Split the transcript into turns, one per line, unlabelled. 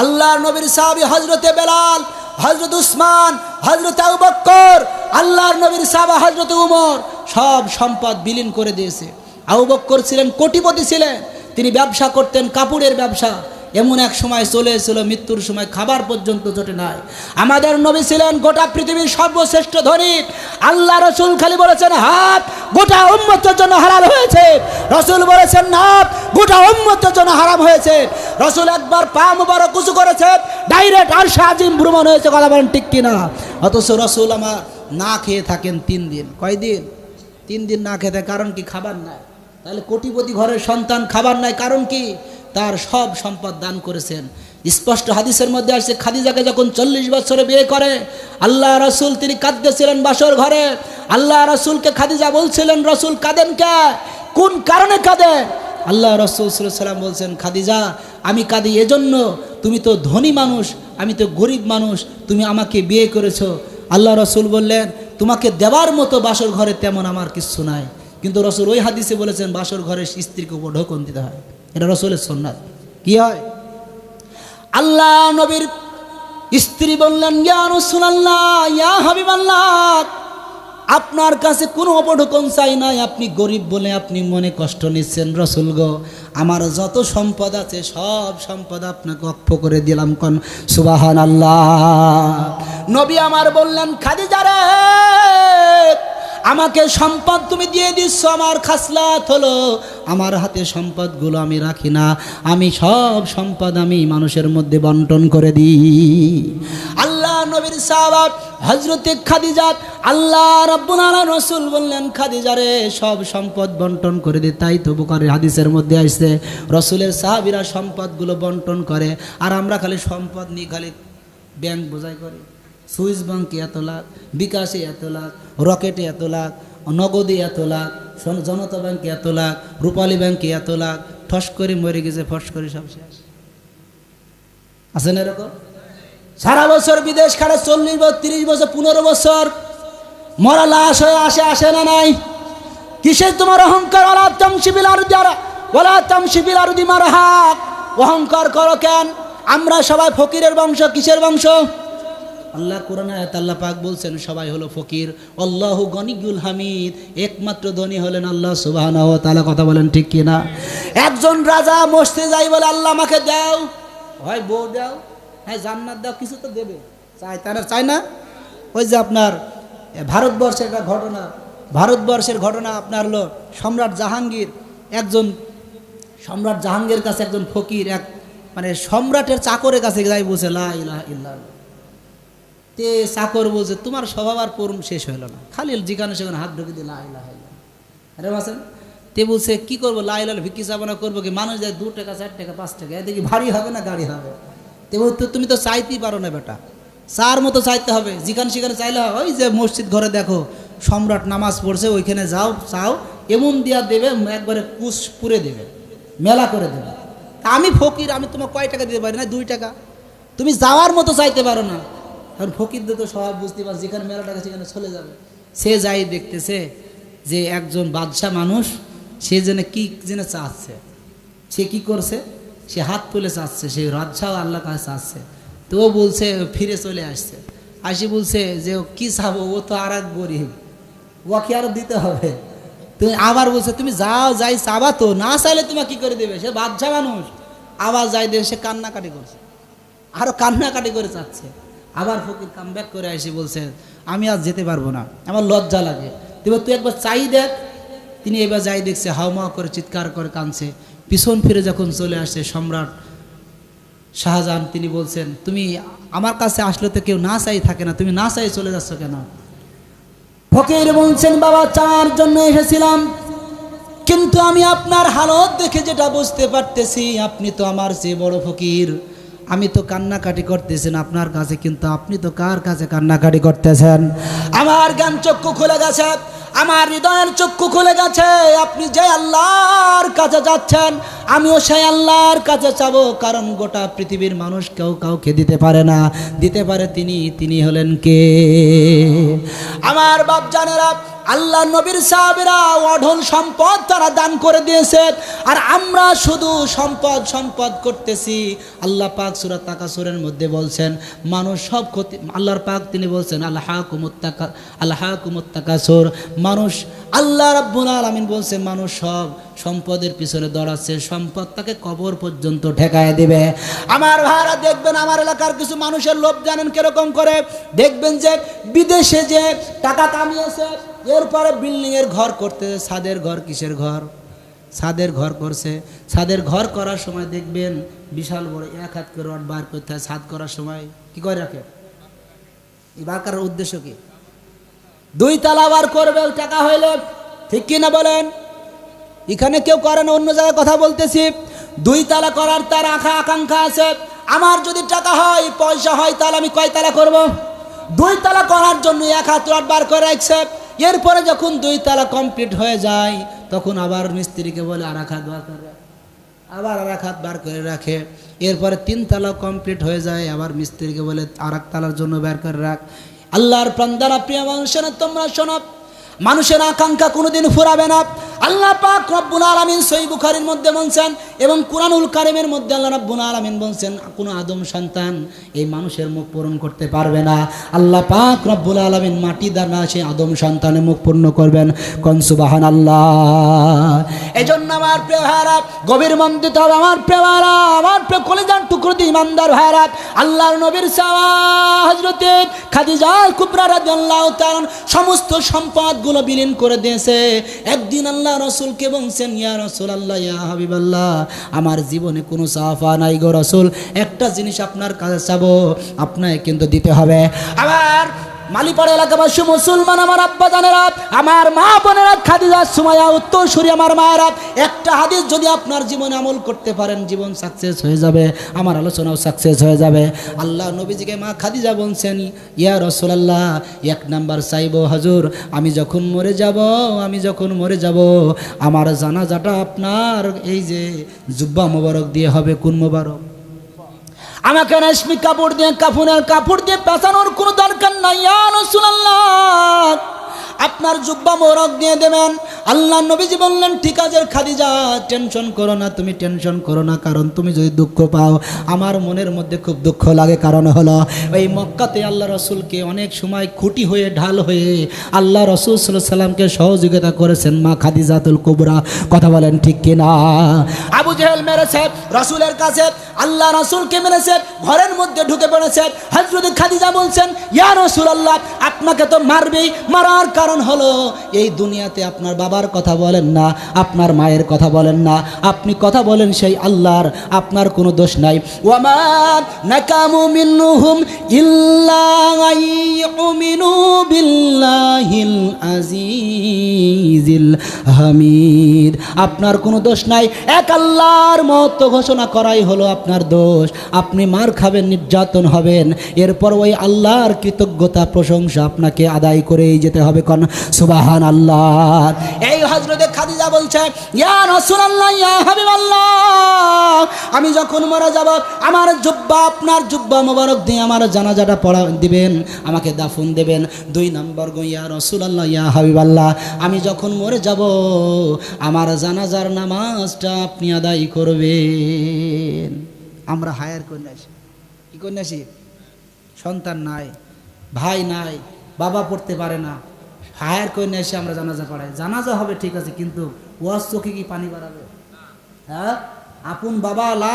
আল্লাহর নবীর সাহাবি হজরতে বেলাল হজরত উসমান হজরত আউবক্কর বক্কর, আল্লাহর নবীর সাহাবা হজরত উমর, সব সম্পদ বিলীন করে দিয়েছে। আউবক্কর বক্কর ছিলেন কোটিপতি ছিলেন, তিনি ব্যবসা করতেন কাপড়ের ব্যবসা। এমন এক সময় চলে এসেছিল, মৃত্যুর সময় খাবার পর্যন্ত জোটে নাই। আমাদের নবী ছিলেন গোটা পৃথিবীর সর্বশ্রেষ্ঠ ধনিক আল্লাহ রসুল খালি বলেছেন, হাত গোটা উম্মতের জন্য হারাম হয়েছে। রসুল বলেছেন নাপ গোটা উম্মতের জন্য হারাম হয়েছে। রসুল একবার পা মুবারক উঁচু করেছে, ডাইরেক্ট আর সাজিম ভ্রমণ হয়েছে, কথা বলেন ঠিক কিনা? অথচ রসুল আমার না খেয়ে থাকেন তিন দিন। কয়দিন? তিন দিন না খেতে কারণ কি? খাবার নাই। তাহলে কোটিপতি ঘরের সন্তান, খাবার নাই, কারণ কি? তার সব সম্পদ দান করেছেন। স্পষ্ট হাদিসের মধ্যে আসছে, খাদিজাকে যখন চল্লিশ বছরে বিয়ে করে, আল্লাহ রসুল তিনি কাঁদতেছিলেন বাসর ঘরে। আল্লাহ রসুলকে খাদিজা বলছিলেন, রসুল, কাঁদেন কে? কোন কারণে কাঁদে? আল্লাহ রসুল সাল্লাম বলছেন, খাদিজা, আমি কাঁদি এজন্য, তুমি তো ধনী মানুষ, আমি তো গরিব মানুষ, তুমি আমাকে বিয়ে করেছ। আল্লাহ রসুল বললেন, তোমাকে দেওয়ার মতো বাসর ঘরে তেমন আমার কিচ্ছু নাই। কিন্তু রসুল ওই হাদিসে বলেছেন, বাসর ঘরের স্ত্রীকে উপর ঢোকন দিতে হয়। এটা রসুলের সন্ন্যাত কি হয়? আল্লাহ নবীর স্ত্রী বললেন, ইয়া রসুলাল্লাহ, ইয়া হাবিবাল্লাহ, আপনার কাছে কোনো অপঢুকন চাই নাই। আপনি গরিব বলে আপনি মনে কষ্ট নিচ্ছেন রসুল গো। আমার যত সম্পদ আছে, সব সম্পদ আপনাকে অক্ষ করে দিলাম কন। সুবাহান আল্লাহ নবী আমার বললেন খাদি খাদিজারে আমাকে সম্পদ তুমি দিয়ে দিচ্ছ, আমার খাসলাত হলো, আমার হাতে সম্পদগুলো আমি রাখি না, আমি সব সম্পদ আমি মানুষের মধ্যে বন্টন করে দিই। আল্লাহ নবীর সাহাবাত হজরতে খাদিজাত আল্লাহ রব্বুল রসুল বললেন খাদিজারে সব সম্পদ বন্টন করে দিই তাই তো বুকারের হাদিসের মধ্যে আসছে, রসুলের সাহাবিরা সম্পদগুলো বন্টন করে, আর আমরা খালি সম্পদ নিয়ে খালি ব্যাংক বোঝাই করি। সুইস ব্যাংকে এত লাখ, বিকাশে এত লাখ, রকেটে এত লাখ, নগদে এত লাখ জনতা ব্যাংকে এত লাখ, রূপালী ব্যাংকে এত লাখ, ঠস করে মরে গেছে ফস করে সব শেষ। আছে না এরকম? সারা বছর বিদেশ খাটে চল্লিশ বছর, তিরিশ বছর, পনেরো বছর, মরা লাশ হয়ে আসে আসে না নাই? কিসের তোমার অহংকার? ওলা তামসিবিল আর যারা ওলা তামসিবিল আর দিমার হাক অহংকার করো কেন? আমরা সবাই ফকিরের বংশ, কিসের বংশ? আল্লাহ কোরআন আয়াত আল্লাহ পাক বলছেন, সবাই হলো ফকির। আল্লাহ গনিগুল হামিদ। একমাত্র ধনী হলেন আল্লাহ সুবহানাহু ওয়া তাআলা। কথা বলেন ঠিক কি না একজন রাজা মসতে যাই বলে, আল্লাহ আমাকে দাও। হয়, বউ দাও। হ্যাঁ জান্নাত দাও, কিছু তো দেবে। চাই তারা চায় না? ওই যে আপনার ভারতবর্ষের একটা ঘটনা। ভারতবর্ষের ঘটনা আপনার হলো সম্রাট জাহাঙ্গীর। একজন সম্রাট জাহাঙ্গীর কাছে একজন ফকির, এক মানে সম্রাটের চাকরের কাছে যাই বলছে, লা ইলাহা ইল্লাল্লাহ। তে চাকর বলছে তোমার স্বভাব আর পূরণ শেষ হইল না। খালি যেখানে সেখানে হাত ঢুকে দিয়ে লাইলা আরে বাসেন তে বলছে কি করব? লাইলাল ভিক্ষি চাপানা করব কি? মানুষ যায় দু টাকা চার টাকা পাঁচ টাকা। এদিকে ভারী হবে না গাড়ি হবে? তে বলতো তুমি তো চাইতেই পারো না বেটা। চার মতো চাইতে হবে। যেখানে সেখানে চাইলে হয়, ওই যে মসজিদ ঘরে দেখো সম্রাট নামাজ পড়ছে ওইখানে যাও চাও এমন দিয়া দেবে একবারে কুশ পুরে দেবে মেলা করে দেবে। আমি ফকির আমি তোমার কয় টাকা দিতে পারি না? দুই টাকা। তুমি যাওয়ার মতো চাইতে পারো না। কারণ ফকিরদের তো স্বভাব বুঝতে পারছে, যেখানে মেলা টাকা সেখানে চলে যাবে। সে যাই দেখতেছে যে একজন বাদশাহ মানুষ, সে যেন কি যেন চাচ্ছে। সে কি করছে? সে হাত তুলে চাচ্ছে, সে রাজশাহ আল্লাহ কাছে চাচ্ছে। তো ও বলছে ফিরে চলে আসছে। আসি বলছে যে, ও কি চাবো? ও তো আর এক গরিব। ওকে আরও দিতে হবে। তুমি আবার বলছে, তুমি যাও, যাই চাবা তো। না চাইলে তোমাকে কি করে দেবে? সে বাদশাহ মানুষ। আবার যাই দেবে সে কান্নাকাটি করছে। আরও কান্নাকাটি করে চাচ্ছে। আবার ফকির কাম ব্যাক করে আসি, বলছে, আমি আজ যেতে পারব না, আমার লজ্জা লাগে। তবে তুই একবার চাই দেখ। তিনি এবার যাই দেখছে হাওমা করে চিৎকার করে কাঁদছে। পিছন ফিরে যখন চলে আসছে সম্রাট শাহজাহান, তিনি বলছেন, তুমি আমার কাছে আসলে তো কেউ না চাই থাকে না, তুমি না চাই চলে যাচ্ছ কেন? ফকির বলছেন, বাবা, চার জন্য এসেছিলাম, কিন্তু আমি আপনার হালত দেখে যেটা বুঝতে পারতেছি, আপনি তো আমার চেয়ে বড় ফকির। আমি তো কান্নাকাটি করতেছেন আপনার কাছে কিন্তু আপনি তো কার কাছে কান্নাকাটি করতেছেন? আমার জ্ঞান চক্ষু খুলে গেছে, আমার হৃদয়ের চক্ষু খুলে গেছে, আপনি যে আল্লাহর কাছে যাচ্ছেন আমিও সেই আল্লাহর কাছে চাবো, কারণ গোটা পৃথিবীর মানুষ কেউ কাউকে দিতে পারে না। দিতে পারে তিনি তিনি হলেন কে? আমার বাপ জানেরা, আল্লাহ নবীর সাহাবেরা অঢল সম্পদ তারা দান করে দিয়েছে, আর আমরা শুধু সম্পদ সম্পদ করতেছি। আল্লাহ পাক সুরাত তাকাসুরের মধ্যে বলছেন, মানুষ সব ক্ষতি, আল্লাহর পাক তিনি বলছেন আল্লাহ কুমুত্তাকা আল্লাহ কুমুত্তাকাসুর মানুষ, আল্লাহ রাব্বুল আলামিন বলছেন, মানুষ সব সম্পদের পিছনে দৌড়াচ্ছে, সম্পদ তাকে কবর পর্যন্ত ঠেকায় দিবে। আমার ভাইরা, দেখবেন আমার এলাকার কিছু মানুষের লোভ জানেন কীরকম করে? দেখবেন যে বিদেশে যে টাকা কামিয়েছে, এরপরে বিল্ডিং এর ঘর করতে, ছাদের ঘর কিসের ঘর? ছাদের ঘর করছে। ছাদের ঘর করার সময় দেখবেন বিশাল বড় এক হাত করে রড বার করতে হয় ছাদ করার সময়। কি করে রাখে? বার করার উদ্দেশ্য কি? দুই তালা বার করবে টাকা হইলে ঠিক কিনা বলেন? এখানে কেউ করে না, অন্য জায়গায় কথা বলতেছি। দুই তালা করার তার আশা আকাঙ্ক্ষা আছে। আমার যদি টাকা হয়, পয়সা হয়, তাহলে আমি কয় তালা করব? দুই তালা করার জন্য এক হাত বার করে রাখছে। এরপরে যখন দুই তালা কমপ্লিট হয়ে যায়, তখন আবার মিস্ত্রিকে বলে, আর এক হাত বার করে আবার আর এক হাত বার করে রাখে। এরপরে তিন তালা কমপ্লিট হয়ে যায়। আবার মিস্ত্রিকে বলে, আর এক তালার জন্য বের করে রাখ। আল্লাহর প্রান্দারা প্রিয় মানুষেরা, তোমরা শোনো। মানুষের আকাঙ্ক্ষা কোনোদিন ফুরাবে না। আল্লাহ পাক রব্বুল আলামিন সই বুখারীর মধ্যে বলছেন এবং কুরআনুল কারিমের মধ্যে আল্লাহ রব্বুল আলামিন বলছেন, কোনো আদম সন্তান এই মানুষের মুখ পূরণ করতে পারবে না। আল্লাহ পাক রব্বুল আলামিন মাটি দ্বারা সেই আদম সন্তানের মুখ পূর্ণ করবেন। কোন সুবহানাল্লাহ। এজন্য আমার প্রিয় ভাইরা গভীর মন্দিত আমার প্রিয় ভাইরা আমার কলিজার টুকরো দিয়ে ইমানদার ভাইরা আল্লাহর নবীর হযরতে খাদিজা কুবরা রাদিয়াল্লাহু তাআলা সমস্ত সম্পদগুলো বিলীন করে দিয়েছে। একদিন আল্লাহ রসুলকে বলছেন, ইয়া রসুল আল্লাহ ইয়া হাবিবাল্লাহ, আমার জীবনে কোনো সাফা নাই গো রসুল, একটা জিনিস আপনার কাছে চাবো, আপনাকে কিন্তু দিতে হবে। আবার মালিপাড়া এলাকাবাসী, মুসলমান আমার আব্বা জানেরা, আমার মা বোনেরা, খাদিজা সুমায়া উত্তর উত্তরসূরি আমার মায়েরা, একটা হাদিস যদি আপনার জীবনে আমল করতে পারেন, জীবন সাকসেস হয়ে যাবে, আমার আলোচনাও সাকসেস হয়ে যাবে। আল্লাহ নবীজিকে মা খাদিজা বলছেন, ইয়া রসুলাল্লাহ, এক নাম্বার চাইব হাজুর, আমি যখন মরে যাব, আমি যখন মরে যাব, আমার জানাজাটা আপনার, এই যে জুব্বা মোবারক দিয়ে হবে, কোন মোবারক? আমাকে রেশমি কাপড় দিয়ে কাপুনের কাপড় দিয়ে পেঁচানোর কোনো দরকার নাই আপনার জুব্বা মোরক দিয়ে দেবেন আল্লাহ নবীজি বললেন, ঠিক আছে খাদিজা, টেনশন করো না, তুমি টেনশন করো না, কারণ তুমি যদি দুঃখ পাও, আমার মনের মধ্যে খুব দুঃখ লাগে। কারণ হলো, এই মক্কাতে আল্লাহ রসুলকে অনেক সময় খুঁটি হয়ে, ঢাল হয়ে আল্লাহ রসুল সাল্লামকে সহযোগিতা করেছেন, মা খাদিজাতুল কুবরা। কথা বলেন ঠিক কিনা? আবু জেহেল মেরেছে, রসুলের কাছে আল্লাহ রসুলকে মেরেছে, ঘরের মধ্যে ঢুকে পড়েছে। হজরত খাদিজা বলছেন, ইয়া রসুল আল্লাহ আপনাকে তো মারবেই। মারার কারণ হলো, এই দুনিয়াতে আপনার বাবার কথা বলেন না, আপনার মায়ের কথা বলেন না। আপনি কথা বলেন সেই আল্লাহর, আপনার কোনো দোষ নাই। হামিদ। আপনার কোনো দোষ নাই। এক আল্লাহর মত ঘোষণা করাই হলো আপনার দোষ। আপনি মার খাবেন, নির্যাতন হবেন। এরপর ওই আল্লাহর কৃতজ্ঞতা, প্রশংসা আপনাকে আদায় করেই যেতে হবে কন। সুবাহান আল্লাহ এই হজরতে খাদিজা বলছে ইয়া ইয়া আমি যখন মারা যাব, আমার জুব্বা, আপনার জুব্বা মোবারক দিয়ে আমার জানাজাটা পড়া দিবেন, আমাকে দাফন দেবেন। দুই নম্বর গো ইয়া রাসূলুল্লাহ, ইয়া হাবিবাল্লাহ, আমি যখন মরে যাব, আমার জানাজার নামাজটা আপনি আদায় করবেন। আমরা হায়ার কন্যাসী কি কন্যাসী সন্তান নাই, ভাই নাই, বাবা পড়তে পারে না। হায়ার করে নিয়ে এসে আমরা জানাজা পড়াই। জানাজা হবে ঠিক আছে, কিন্তু ওয়াজ চোখে কি পানি বাড়াবে? হ্যাঁ? আপন বাবা লা